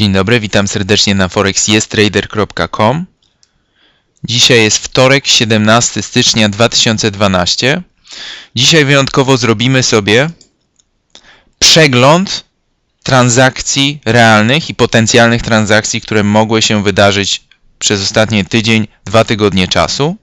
Dzień dobry, witam serdecznie na forexyestrader.com. Dzisiaj jest wtorek, 17 stycznia 2012. Dzisiaj wyjątkowo zrobimy sobie przegląd transakcji realnych i potencjalnych transakcji, które mogły się wydarzyć przez ostatni tydzień, dwa tygodnie czasu.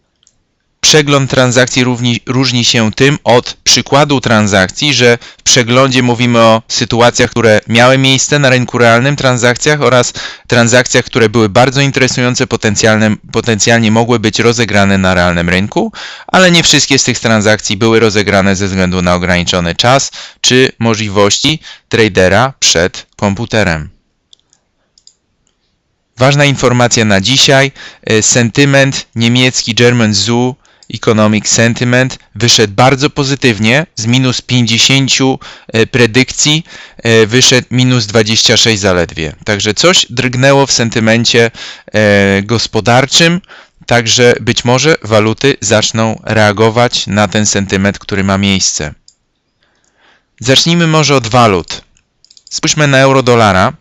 Przegląd transakcji równi, różni się tym od przykładu transakcji, że w przeglądzie mówimy o sytuacjach, które miały miejsce na rynku realnym, transakcjach oraz transakcjach, które były bardzo interesujące, potencjalnie, potencjalnie mogły być rozegrane na realnym rynku, ale nie wszystkie z tych transakcji były rozegrane ze względu na ograniczony czas czy możliwości tradera przed komputerem. Ważna informacja na dzisiaj. E, sentyment niemiecki German Zoo Economic Sentiment wyszedł bardzo pozytywnie, z minus 50 e, predykcji e, wyszedł minus 26 zaledwie. Także coś drgnęło w sentymencie e, gospodarczym, także być może waluty zaczną reagować na ten sentyment, który ma miejsce. Zacznijmy może od walut. Spójrzmy na euro-dolara.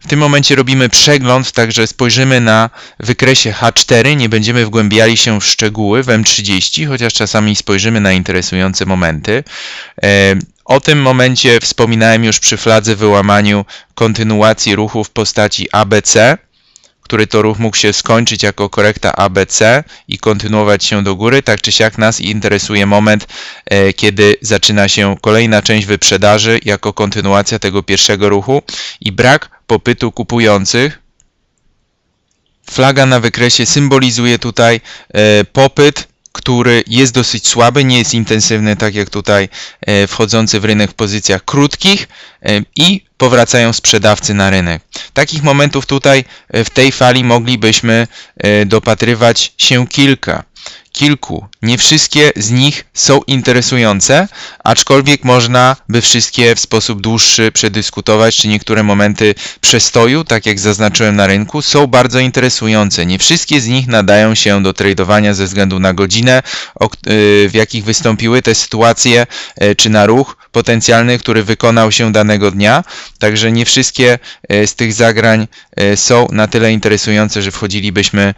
W tym momencie robimy przegląd, także spojrzymy na wykresie H4, nie będziemy wgłębiali się w szczegóły w M30, chociaż czasami spojrzymy na interesujące momenty. E, o tym momencie wspominałem już przy fladze wyłamaniu kontynuacji ruchu w postaci ABC który to ruch mógł się skończyć jako korekta ABC i kontynuować się do góry. Tak czy siak nas interesuje moment, e, kiedy zaczyna się kolejna część wyprzedaży jako kontynuacja tego pierwszego ruchu i brak popytu kupujących. Flaga na wykresie symbolizuje tutaj e, popyt który jest dosyć słaby, nie jest intensywny, tak jak tutaj e, wchodzący w rynek w pozycjach krótkich i powracają sprzedawcy na rynek. Takich momentów tutaj e, w tej fali moglibyśmy e, dopatrywać się kilka kilku. Nie wszystkie z nich są interesujące, aczkolwiek można by wszystkie w sposób dłuższy przedyskutować, czy niektóre momenty przestoju, tak jak zaznaczyłem na rynku, są bardzo interesujące. Nie wszystkie z nich nadają się do tradowania ze względu na godzinę, w jakich wystąpiły te sytuacje, e, czy na ruch potencjalny, który wykonał się danego dnia. Także nie wszystkie e, z tych zagrań są na tyle interesujące, że wchodzilibyśmy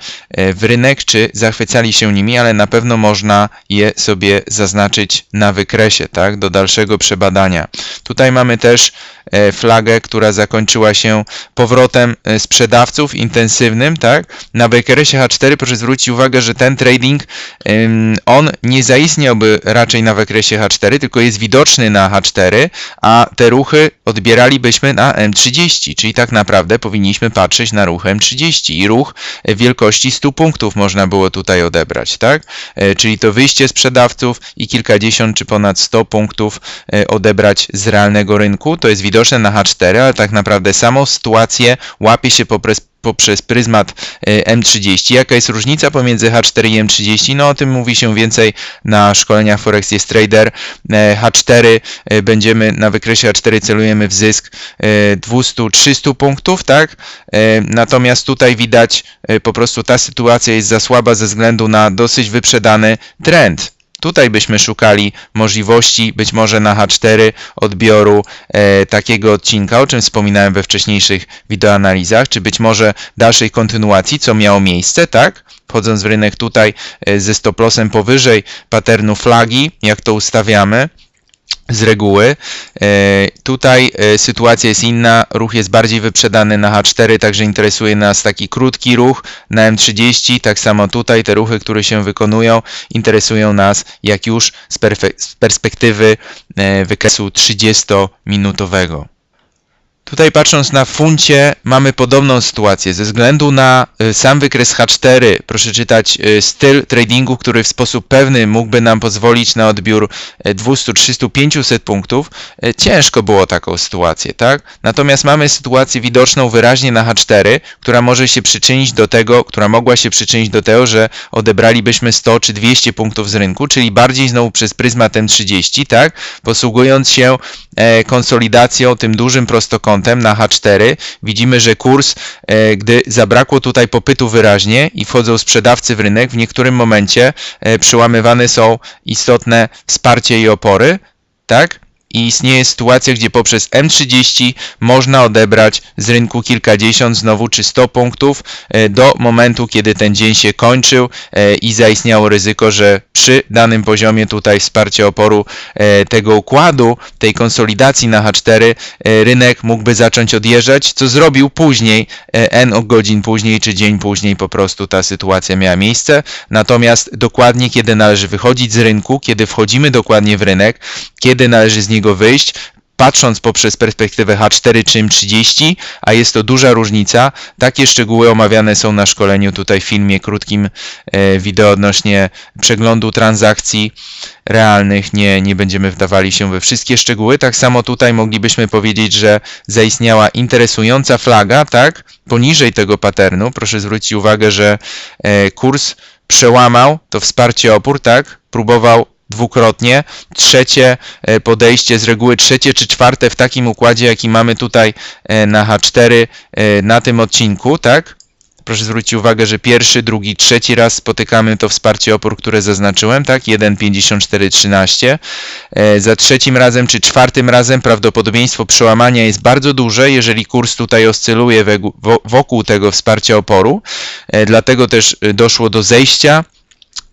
w rynek, czy zachwycali się nimi, ale na pewno można je sobie zaznaczyć na wykresie, tak, do dalszego przebadania. Tutaj mamy też e, flagę, która zakończyła się powrotem e, sprzedawców intensywnym, tak. Na wykresie H4 proszę zwrócić uwagę, że ten trading, on nie zaistniałby raczej na wykresie H4, tylko jest widoczny na H4, a te ruchy odbieralibyśmy na M30, czyli tak naprawdę powinniśmy patrzeć na ruch M30 i ruch wielkości 100 punktów można było tutaj odebrać, tak? Tak? E, czyli to wyjście sprzedawców i kilkadziesiąt czy ponad 100 punktów e, odebrać z realnego rynku. To jest widoczne na H4, ale tak naprawdę samą sytuację łapie się poprzez poprzez pryzmat e, M30. Jaka jest różnica pomiędzy H4 i M30? No o tym mówi się więcej na szkoleniach Forex jest Trader. H4 będziemy na wykresie H4 celujemy w zysk 200-300 punktów, tak? Natomiast tutaj widać po prostu ta sytuacja jest za słaba ze względu na dosyć wyprzedany trend. Tutaj byśmy szukali możliwości być może na H4 odbioru e, takiego odcinka, o czym wspominałem we wcześniejszych wideoanalizach, czy być może dalszej kontynuacji, co miało miejsce, tak? Wchodząc w rynek tutaj e, ze stop lossem powyżej paternu flagi, jak to ustawiamy, z reguły. E, tutaj e, sytuacja jest inna, ruch jest bardziej wyprzedany na H4, także interesuje nas taki krótki ruch na M30, tak samo tutaj te ruchy, które się wykonują, interesują nas jak już z perspektywy e, wykresu 30-minutowego. Tutaj patrząc na funcie mamy podobną sytuację. Ze względu na y, sam wykres H4 proszę czytać y, styl tradingu, który w sposób pewny mógłby nam pozwolić na odbiór 200, 300, 500 punktów. Y, ciężko było taką sytuację, tak? Natomiast mamy sytuację widoczną wyraźnie na H4, która może się przyczynić do tego, która mogła się przyczynić do tego, że odebralibyśmy 100 czy 200 punktów z rynku, czyli bardziej znowu przez pryzmat M30, tak? Posługując się e, konsolidacją, tym dużym prostokątem na H4 widzimy, że kurs, e, gdy zabrakło tutaj popytu wyraźnie i wchodzą sprzedawcy w rynek, w niektórym momencie e, przełamywane są istotne wsparcie i opory, tak? I istnieje sytuacja, gdzie poprzez M30 można odebrać z rynku kilkadziesiąt znowu czy 100 punktów e, do momentu, kiedy ten dzień się kończył e, i zaistniało ryzyko, że przy danym poziomie tutaj wsparcia oporu e, tego układu, tej konsolidacji na H4 rynek mógłby zacząć odjeżdżać, co zrobił później, n godzin później czy dzień później po prostu ta sytuacja miała miejsce. Natomiast dokładnie kiedy należy wychodzić z rynku, kiedy wchodzimy dokładnie w rynek, kiedy należy z niego wyjść, patrząc poprzez perspektywę H4 czy M30, a jest to duża różnica. Takie szczegóły omawiane są na szkoleniu tutaj w filmie krótkim e, wideo odnośnie przeglądu transakcji realnych. Nie, nie będziemy wdawali się we wszystkie szczegóły. Tak samo tutaj moglibyśmy powiedzieć, że zaistniała interesująca flaga, tak, poniżej tego paternu. Proszę zwrócić uwagę, że e, kurs przełamał to wsparcie opór, tak, próbował dwukrotnie. Trzecie e, podejście, z reguły trzecie czy czwarte w takim układzie, jaki mamy tutaj e, na H4 e, na tym odcinku, tak? Proszę zwrócić uwagę, że pierwszy, drugi, trzeci raz spotykamy to wsparcie opór, które zaznaczyłem, tak? 1,5413. Za trzecim razem czy czwartym razem prawdopodobieństwo przełamania jest bardzo duże, jeżeli kurs tutaj oscyluje wokół tego wsparcia oporu. Dlatego też doszło do zejścia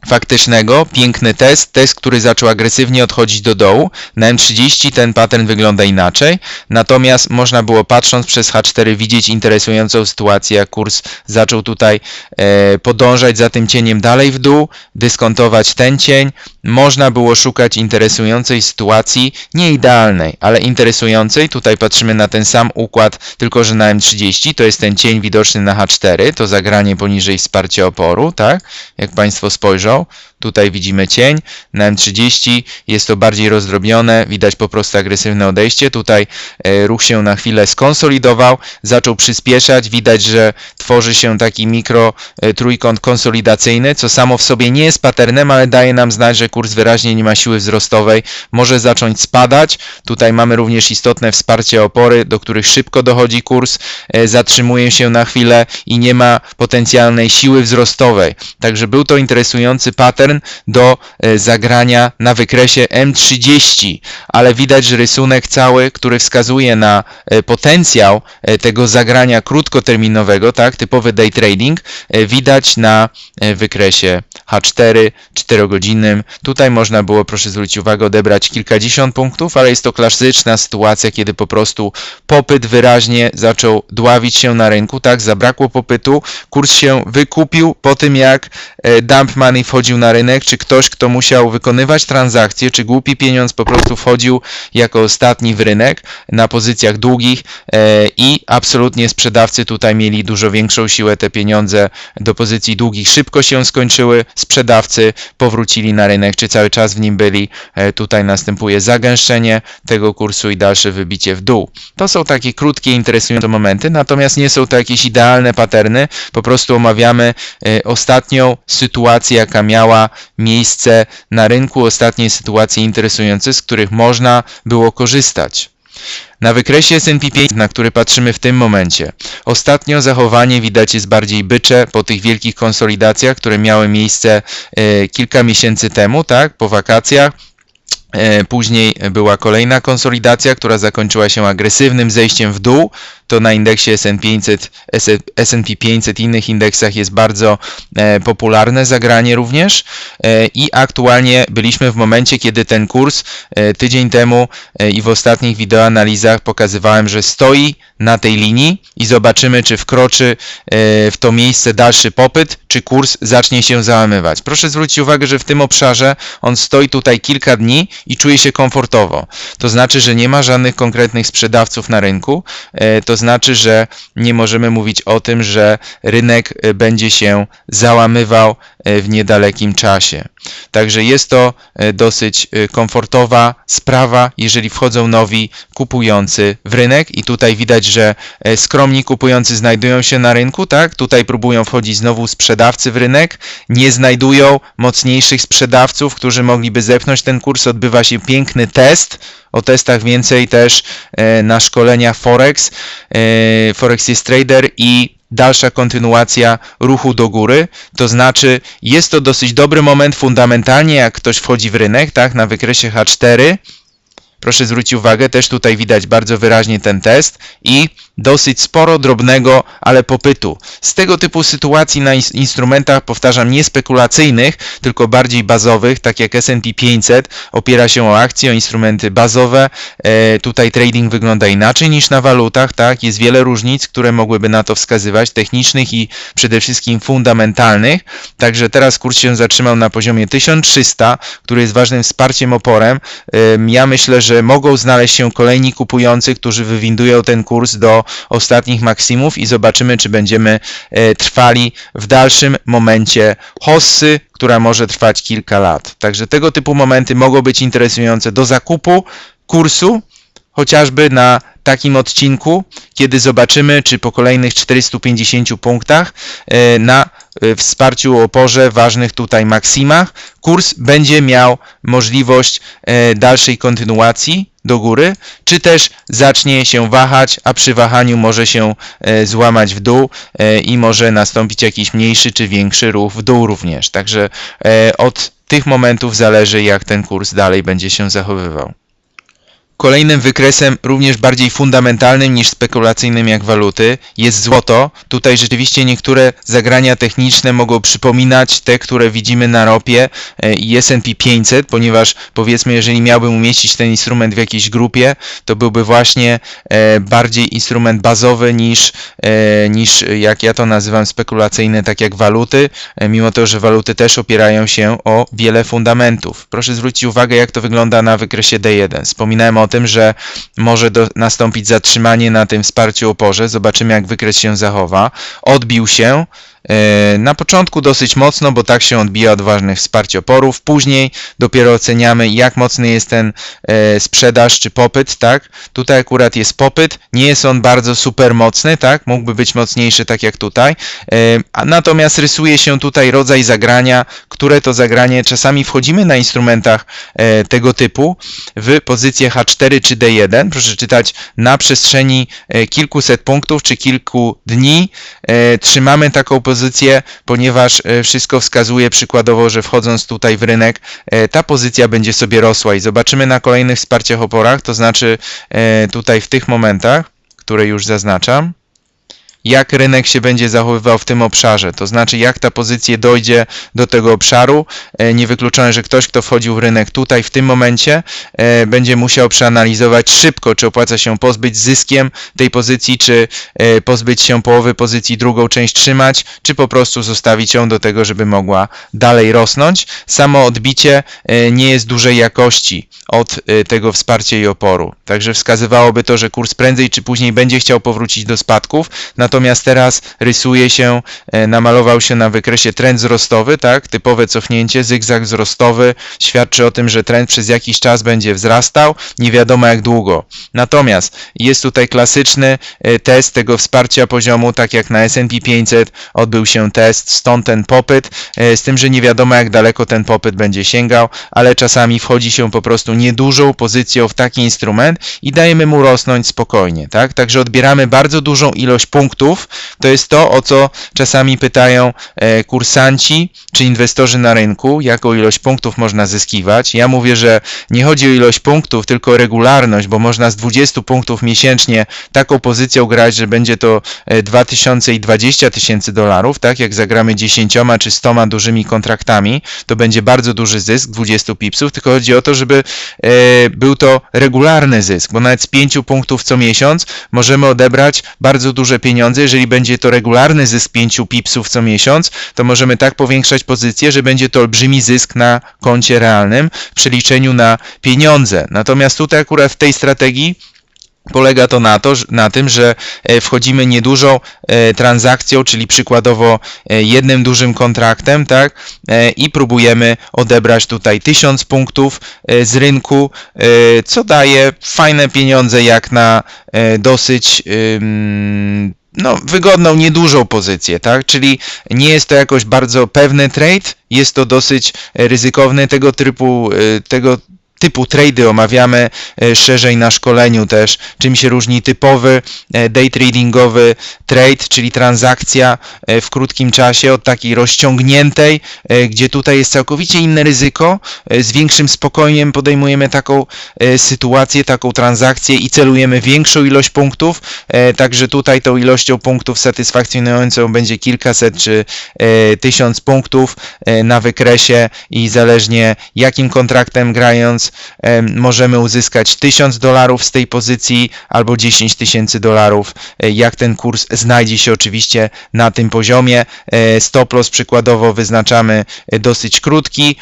faktycznego, piękny test, test, który zaczął agresywnie odchodzić do dołu. Na M30 ten pattern wygląda inaczej, natomiast można było patrząc przez H4 widzieć interesującą sytuację, jak kurs zaczął tutaj e, podążać za tym cieniem dalej w dół, dyskontować ten cień. Można było szukać interesującej sytuacji, nie idealnej, ale interesującej. Tutaj patrzymy na ten sam układ, tylko że na M30 to jest ten cień widoczny na H4, to zagranie poniżej wsparcia oporu, tak? Jak Państwo spojrzą, Tutaj widzimy cień. Na M30 jest to bardziej rozdrobnione, widać po prostu agresywne odejście. Tutaj e, ruch się na chwilę skonsolidował, zaczął przyspieszać. Widać, że tworzy się taki mikro e, trójkąt konsolidacyjny, co samo w sobie nie jest patternem, ale daje nam znać, że kurs wyraźnie nie ma siły wzrostowej, może zacząć spadać. Tutaj mamy również istotne wsparcie opory, do których szybko dochodzi kurs, e, zatrzymuje się na chwilę i nie ma potencjalnej siły wzrostowej. Także był to interesujący interesujący do e, zagrania na wykresie M30, ale widać, rysunek cały, który wskazuje na e, potencjał e, tego zagrania krótkoterminowego, tak, typowy day trading, widać na wykresie H4 4-godzinnym. Tutaj można było, proszę zwrócić uwagę, odebrać kilkadziesiąt punktów, ale jest to klasyczna sytuacja, kiedy po prostu popyt wyraźnie zaczął dławić się na rynku, tak, zabrakło popytu, kurs się wykupił po tym, jak dump money wchodził na rynek, czy ktoś, kto musiał wykonywać transakcje, czy głupi pieniądz po prostu wchodził jako ostatni w rynek na pozycjach długich e, i absolutnie sprzedawcy tutaj mieli dużo większą siłę, te pieniądze do pozycji długich szybko się skończyły, sprzedawcy powrócili na rynek, czy cały czas w nim byli, e, tutaj następuje zagęszczenie tego kursu i dalsze wybicie w dół. To są takie krótkie, interesujące momenty, natomiast nie są to jakieś idealne paterny, po prostu omawiamy e, ostatnią sytuację, jaka jaka miejsce na rynku, ostatnie sytuacje interesujące, z których można było korzystać. Na wykresie S&P 500, na który patrzymy w tym momencie, ostatnio zachowanie widać jest bardziej bycze po tych wielkich konsolidacjach, które miały miejsce e, kilka miesięcy temu, tak, po wakacjach. E, później była kolejna konsolidacja, która zakończyła się agresywnym zejściem w dół, to na indeksie S&P 500, S&P 500 i innych indeksach jest bardzo e, popularne zagranie również e, i aktualnie byliśmy w momencie, kiedy ten kurs e, tydzień temu i w ostatnich wideoanalizach pokazywałem, że stoi na tej linii i zobaczymy, czy wkroczy w to miejsce dalszy popyt, czy kurs zacznie się załamywać. Proszę zwrócić uwagę, że w tym obszarze on stoi tutaj kilka dni i czuje się komfortowo. To znaczy, że nie ma żadnych konkretnych sprzedawców na rynku, to znaczy, że nie możemy mówić o tym, że rynek e, będzie się załamywał e, w niedalekim czasie. Także jest to e, dosyć komfortowa sprawa, jeżeli wchodzą nowi kupujący w rynek i tutaj widać, że skromni kupujący znajdują się na rynku, tak? Tutaj próbują wchodzić znowu sprzedawcy w rynek, nie znajdują mocniejszych sprzedawców, którzy mogliby zepchnąć ten kurs. Odbywa się piękny test, o testach więcej też e, na szkolenia Forex. E, Forex jest trader i dalsza kontynuacja ruchu do góry, to znaczy jest to dosyć dobry moment fundamentalnie, jak ktoś wchodzi w rynek, tak, na wykresie H4, Proszę zwrócić uwagę, też tutaj widać bardzo wyraźnie ten test i dosyć sporo drobnego, ale popytu. Z tego typu sytuacji na ins- instrumentach, powtarzam, nie spekulacyjnych, tylko bardziej bazowych, tak jak S&P 500, opiera się o akcje, o instrumenty bazowe. E, tutaj trading wygląda inaczej niż na walutach, tak? Jest wiele różnic, które mogłyby na to wskazywać, technicznych i przede wszystkim fundamentalnych. Także teraz kurs się zatrzymał na poziomie 1300, który jest ważnym wsparciem, oporem. Ja myślę, że mogą znaleźć się kolejni kupujący, którzy wywindują ten kurs do ostatnich maksimów i zobaczymy, czy będziemy e, trwali w dalszym momencie hossy, która może trwać kilka lat. Także tego typu momenty mogą być interesujące do zakupu kursu, chociażby na takim odcinku, kiedy zobaczymy, czy po kolejnych 450 punktach e, na e, wsparciu oporze ważnych tutaj maksimach kurs będzie miał możliwość e, dalszej kontynuacji do góry, czy też zacznie się wahać, a przy wahaniu może się e, złamać w dół e, i może nastąpić jakiś mniejszy czy większy ruch w dół również. Także od tych momentów zależy, jak ten kurs dalej będzie się zachowywał. Kolejnym wykresem, również bardziej fundamentalnym niż spekulacyjnym jak waluty, jest złoto. Tutaj rzeczywiście niektóre zagrania techniczne mogą przypominać te, które widzimy na ropie e, i S&P 500, ponieważ powiedzmy, jeżeli miałbym umieścić ten instrument w jakiejś grupie, to byłby właśnie e, bardziej instrument bazowy niż, e, niż jak ja to nazywam spekulacyjny, tak jak waluty, mimo to, że waluty też opierają się o wiele fundamentów. Proszę zwrócić uwagę, jak to wygląda na wykresie D1. Wspominałem o tym, że może do, nastąpić zatrzymanie na tym wsparciu oporze. Zobaczymy, jak wykres się zachowa. Odbił się. E, Na początku dosyć mocno, bo tak się odbija od ważnych wsparć oporów. Później dopiero oceniamy, jak mocny jest ten e, sprzedaż czy popyt, tak? Tutaj akurat jest popyt, nie jest on bardzo super mocny, tak? Mógłby być mocniejszy, tak jak tutaj. E, natomiast rysuje się tutaj rodzaj zagrania, które to zagranie czasami wchodzimy na instrumentach tego typu w pozycję H4 czy D1. Proszę czytać na przestrzeni kilkuset punktów czy kilku dni. Trzymamy taką pozycję, ponieważ e, wszystko wskazuje przykładowo, że wchodząc tutaj w rynek, e, ta pozycja będzie sobie rosła i zobaczymy na kolejnych wsparciach oporach, to znaczy e, tutaj w tych momentach, które już zaznaczam, jak rynek się będzie zachowywał w tym obszarze, to znaczy jak ta pozycja dojdzie do tego obszaru. E, Niewykluczone, że ktoś, kto wchodził w rynek tutaj w tym momencie, e, będzie musiał przeanalizować szybko, czy opłaca się pozbyć zyskiem tej pozycji, czy e, pozbyć się połowy pozycji, drugą część trzymać, czy po prostu zostawić ją do tego, żeby mogła dalej rosnąć. Samo odbicie nie jest dużej jakości od tego wsparcia i oporu. Także wskazywałoby to, że kurs prędzej czy później będzie chciał powrócić do spadków, natomiast teraz rysuje się, e, namalował się na wykresie trend wzrostowy, tak, typowe cofnięcie, zygzak wzrostowy, świadczy o tym, że trend przez jakiś czas będzie wzrastał, nie wiadomo jak długo. Natomiast jest tutaj klasyczny e, test tego wsparcia poziomu, tak jak na S&P 500 odbył się test, stąd ten popyt, e, z tym, że nie wiadomo jak daleko ten popyt będzie sięgał, ale czasami wchodzi się po prostu niedużą pozycją w taki instrument i dajemy mu rosnąć spokojnie, tak? Także odbieramy bardzo dużą ilość punktów. To jest to, o co czasami pytają e, kursanci czy inwestorzy na rynku, jaką ilość punktów można zyskiwać. Ja mówię, że nie chodzi o ilość punktów, tylko o regularność, bo można z 20 punktów miesięcznie taką pozycją grać, że będzie to e, 2000 i 20 tysięcy dolarów, tak? Jak zagramy 10 czy 100 dużymi kontraktami, to będzie bardzo duży zysk 20 pipsów, tylko chodzi o to, żeby e, był to regularny zysk, bo nawet z 5 punktów co miesiąc możemy odebrać bardzo duże pieniądze. Jeżeli będzie to regularny zysk 5 pipsów co miesiąc, to możemy tak powiększać pozycję, że będzie to olbrzymi zysk na koncie realnym w przeliczeniu na pieniądze. Natomiast tutaj akurat w tej strategii Polega to na, to, na tym, że e, wchodzimy niedużą e, transakcją, czyli przykładowo e, jednym dużym kontraktem, tak? I próbujemy odebrać tutaj 1000 punktów z rynku, co daje fajne pieniądze jak na dosyć no, wygodną, niedużą pozycję, tak? Czyli nie jest to jakoś bardzo pewny trade, jest to dosyć e, ryzykowny tego typu, e, tego typu trady omawiamy e, szerzej na szkoleniu też, czym się różni typowy e, day tradingowy trade, czyli transakcja e, w krótkim czasie od takiej rozciągniętej, gdzie tutaj jest całkowicie inne ryzyko, z większym spokojem podejmujemy taką sytuację, taką transakcję i celujemy większą ilość punktów, także tutaj tą ilością punktów satysfakcjonującą będzie kilkaset czy tysiąc punktów na wykresie i zależnie jakim kontraktem grając możemy uzyskać 1000 dolarów z tej pozycji albo 10 tysięcy dolarów, e, jak ten kurs znajdzie się oczywiście na tym poziomie. E, stop loss przykładowo wyznaczamy e, dosyć krótki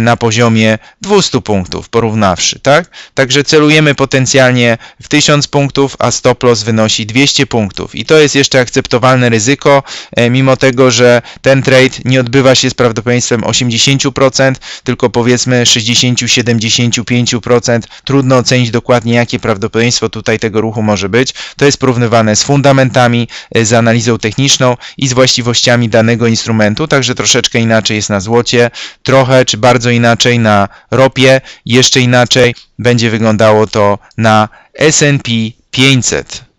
na poziomie 200 punktów porównawszy, tak? Także celujemy potencjalnie w 1000 punktów, a stop loss wynosi 200 punktów i to jest jeszcze akceptowalne ryzyko, mimo tego, że ten trade nie odbywa się z prawdopodobieństwem 80%, tylko powiedzmy 60-75%. Trudno ocenić dokładnie, jakie prawdopodobieństwo tutaj tego ruchu może być. To jest porównywane z fundamentami, e, z analizą techniczną i z właściwościami danego instrumentu, także troszeczkę inaczej jest na złocie, trochę czy bardzo inaczej na ropie, jeszcze inaczej będzie wyglądało to na S&P 500.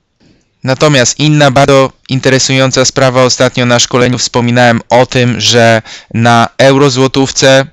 Natomiast inna bardzo interesująca sprawa, ostatnio na szkoleniu wspominałem o tym, że na eurozłotówce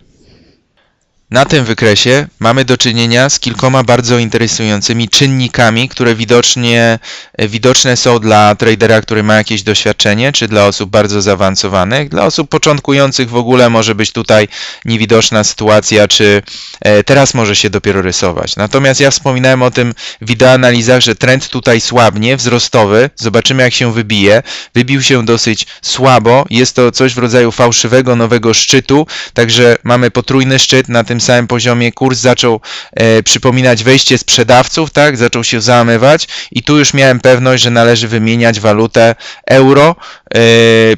na tym wykresie mamy do czynienia z kilkoma bardzo interesującymi czynnikami, które widocznie, widoczne są dla tradera, który ma jakieś doświadczenie, czy dla osób bardzo zaawansowanych. Dla osób początkujących w ogóle może być tutaj niewidoczna sytuacja, czy e, teraz może się dopiero rysować. Natomiast ja wspominałem o tym w wideoanalizach, że trend tutaj słabnie, wzrostowy. Zobaczymy jak się wybije. Wybił się dosyć słabo. Jest to coś w rodzaju fałszywego nowego szczytu, także mamy potrójny szczyt na tym tym samym poziomie kurs zaczął e, przypominać wejście sprzedawców, tak, zaczął się załamywać i tu już miałem pewność, że należy wymieniać walutę euro, e,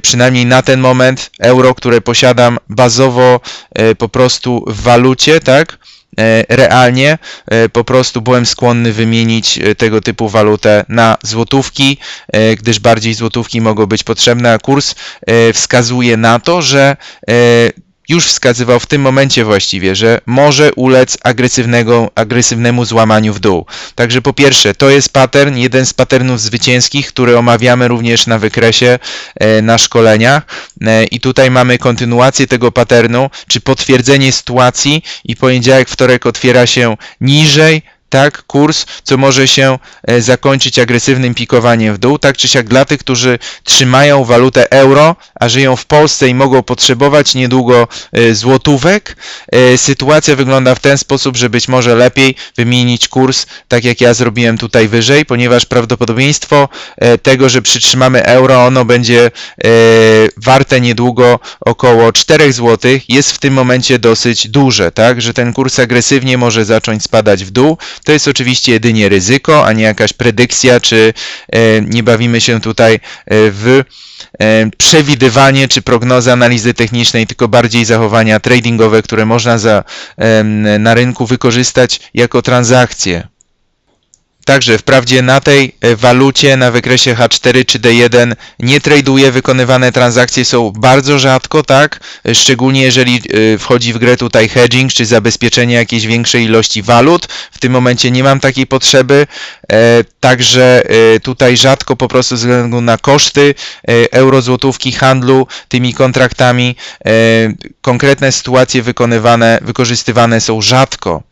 przynajmniej na ten moment euro, które posiadam bazowo e, po prostu w walucie, tak, e, realnie e, po prostu byłem skłonny wymienić e, tego typu walutę na złotówki, gdyż bardziej złotówki mogą być potrzebne, a kurs wskazuje na to, że już wskazywał w tym momencie właściwie, że może ulec agresywnego, agresywnemu złamaniu w dół. Także po pierwsze, to jest pattern, jeden z patternów zwycięskich, który omawiamy również na wykresie e, na szkoleniach e, i tutaj mamy kontynuację tego patternu, czy potwierdzenie sytuacji i poniedziałek, wtorek otwiera się niżej, tak, kurs, co może się e, zakończyć agresywnym pikowaniem w dół, tak czy siak dla tych, którzy trzymają walutę euro, a żyją w Polsce i mogą potrzebować niedługo e, złotówek, e, sytuacja wygląda w ten sposób, że być może lepiej wymienić kurs, tak jak ja zrobiłem tutaj wyżej, ponieważ prawdopodobieństwo tego, że przytrzymamy euro, ono będzie warte niedługo około 4 zł, jest w tym momencie dosyć duże, tak, że ten kurs agresywnie może zacząć spadać w dół, to jest oczywiście jedynie ryzyko, a nie jakaś predykcja, czy e, nie bawimy się tutaj e, w e, przewidywanie czy prognozy analizy technicznej, tylko bardziej zachowania tradingowe, które można za, na rynku wykorzystać jako transakcje. Także wprawdzie na tej e, walucie na wykresie H4 czy D1 nie traduje, wykonywane transakcje są bardzo rzadko, tak? E, szczególnie jeżeli e, wchodzi w grę tutaj hedging czy zabezpieczenie jakiejś większej ilości walut. W tym momencie nie mam takiej potrzeby, także tutaj rzadko po prostu ze względu na koszty eurozłotówki handlu tymi kontraktami konkretne sytuacje wykonywane, wykorzystywane są rzadko.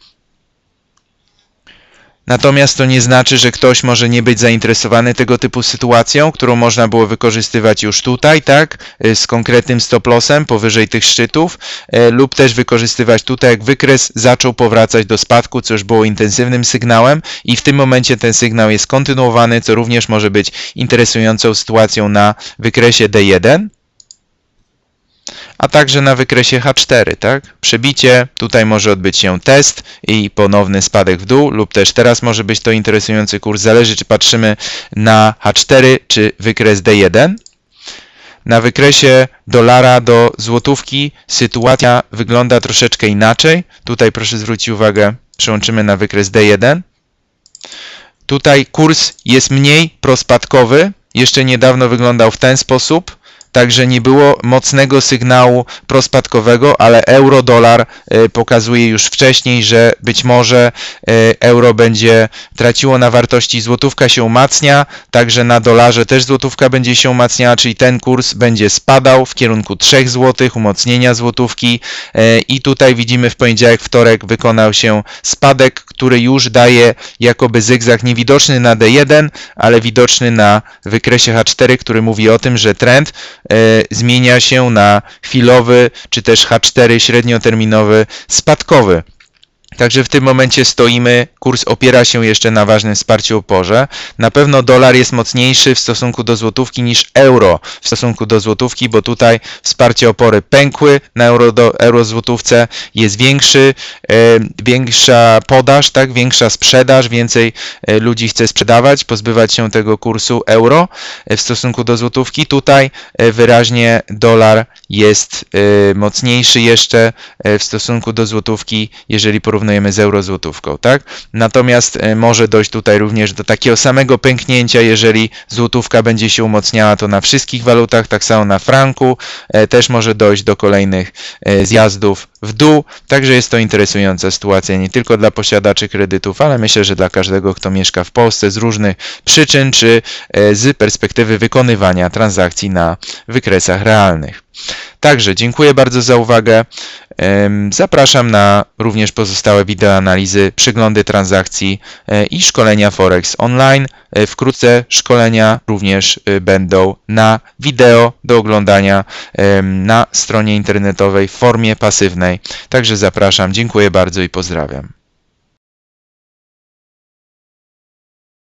Natomiast to nie znaczy, że ktoś może nie być zainteresowany tego typu sytuacją, którą można było wykorzystywać już tutaj, tak, y, z konkretnym stop lossem powyżej tych szczytów, y, lub też wykorzystywać tutaj, jak wykres zaczął powracać do spadku, co już było intensywnym sygnałem i w tym momencie ten sygnał jest kontynuowany, co również może być interesującą sytuacją na wykresie D1 a także na wykresie H4, tak? Przebicie, tutaj może odbyć się test i ponowny spadek w dół, lub też teraz może być to interesujący kurs, zależy czy patrzymy na H4 czy wykres D1. Na wykresie dolara do złotówki sytuacja wygląda troszeczkę inaczej. Tutaj proszę zwrócić uwagę, przełączymy na wykres D1. Tutaj kurs jest mniej prospadkowy. Jeszcze niedawno wyglądał w ten sposób także nie było mocnego sygnału prospadkowego, ale euro-dolar e, pokazuje już wcześniej, że być może e, euro będzie traciło na wartości, złotówka się umacnia, także na dolarze też złotówka będzie się umacniała, czyli ten kurs będzie spadał w kierunku 3 zł, umocnienia złotówki. E, i tutaj widzimy w poniedziałek, wtorek wykonał się spadek, który już daje jakoby zygzak niewidoczny na D1, ale widoczny na wykresie H4, który mówi o tym, że trend zmienia się na chwilowy, czy też H4 średnioterminowy spadkowy. Także w tym momencie stoimy, kurs opiera się jeszcze na ważnym wsparciu oporze. Na pewno dolar jest mocniejszy w stosunku do złotówki niż euro w stosunku do złotówki, bo tutaj wsparcie opory pękły na euro, do, euro złotówce jest większy, e, większa podaż, tak, większa sprzedaż, więcej e, ludzi chce sprzedawać, pozbywać się tego kursu euro e, w stosunku do złotówki. Tutaj e, wyraźnie dolar jest e, mocniejszy jeszcze w stosunku do złotówki, jeżeli porównujemy z euro złotówką, tak? Natomiast e, może dojść tutaj również do takiego samego pęknięcia, jeżeli złotówka będzie się umocniała, to na wszystkich walutach, tak samo na franku, e, też może dojść do kolejnych e, zjazdów w dół, także jest to interesująca sytuacja nie tylko dla posiadaczy kredytów, ale myślę, że dla każdego, kto mieszka w Polsce z różnych przyczyn, czy z perspektywy wykonywania transakcji na wykresach realnych. Także dziękuję bardzo za uwagę. Zapraszam na również pozostałe wideoanalizy, przeglądy transakcji e, i szkolenia Forex online. E, Wkrótce szkolenia również e, będą na wideo do oglądania na stronie internetowej w formie pasywnej. Także zapraszam, dziękuję bardzo i pozdrawiam.